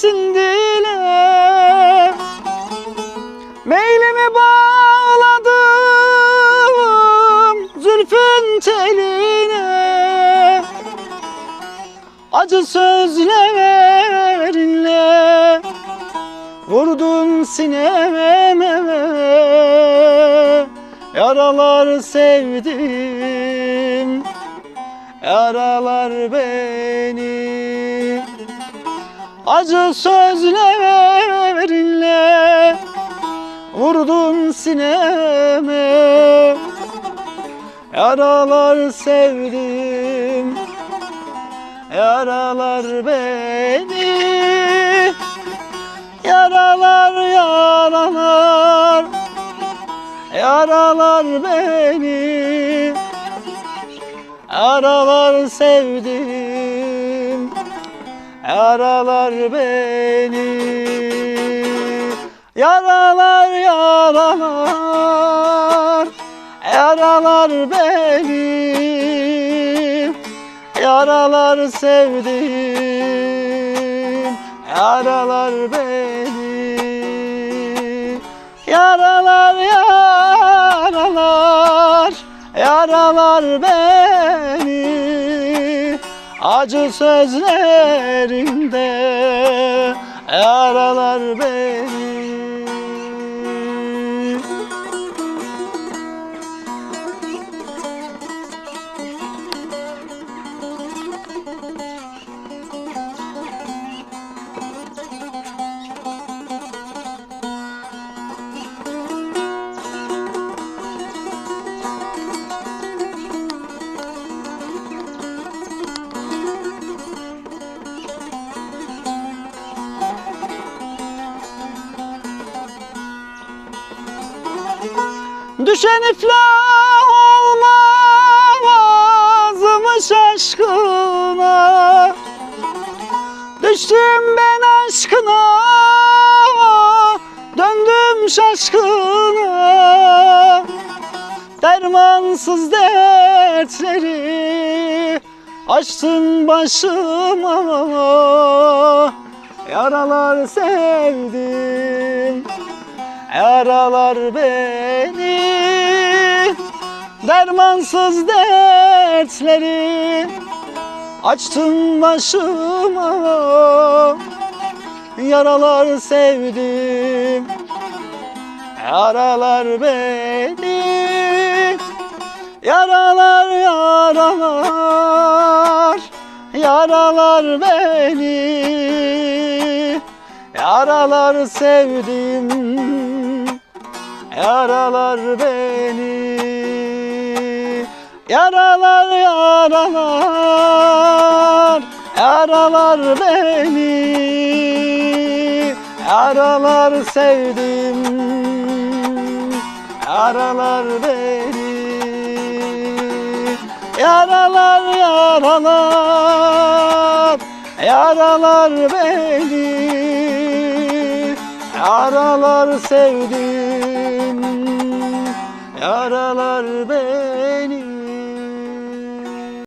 gelsin dile Meylemi bağladım zülfün teline. Acı sözlerinle Vurdun sinememe. Yaralar sevdim Yaralar benim Acı sözlerinle Vurdun sineme. Yaralar sevdim Yaralar beni. Yaralar yaralar Yaralar beni. Yaralar sevdim Yaralar beni Yaralar yaralar Yaralar beni Yaralar sevdim Yaralar beni Yaralar yaralar Yaralar beni Acı sözlerinde Yaralar beni Düşen iflah olmazmış aşkına Düştüm ben aşkına Döndüm şaşkına. Dermansız dertleri Açtın başıma. Yaralar sevdim Yaralar beni Dermansız dertleri Açtın başıma. Yaralar sevdim Yaralar beni. Yaralar yaralar Yaralar beni. Yaralar sevdim Yaralar beni Yaralar yaralar Yaralar beni. Yaralar sevdim Yaralar beni. Yaralar yaralar Yaralar beni. Yaralar sevdim Yaralar beni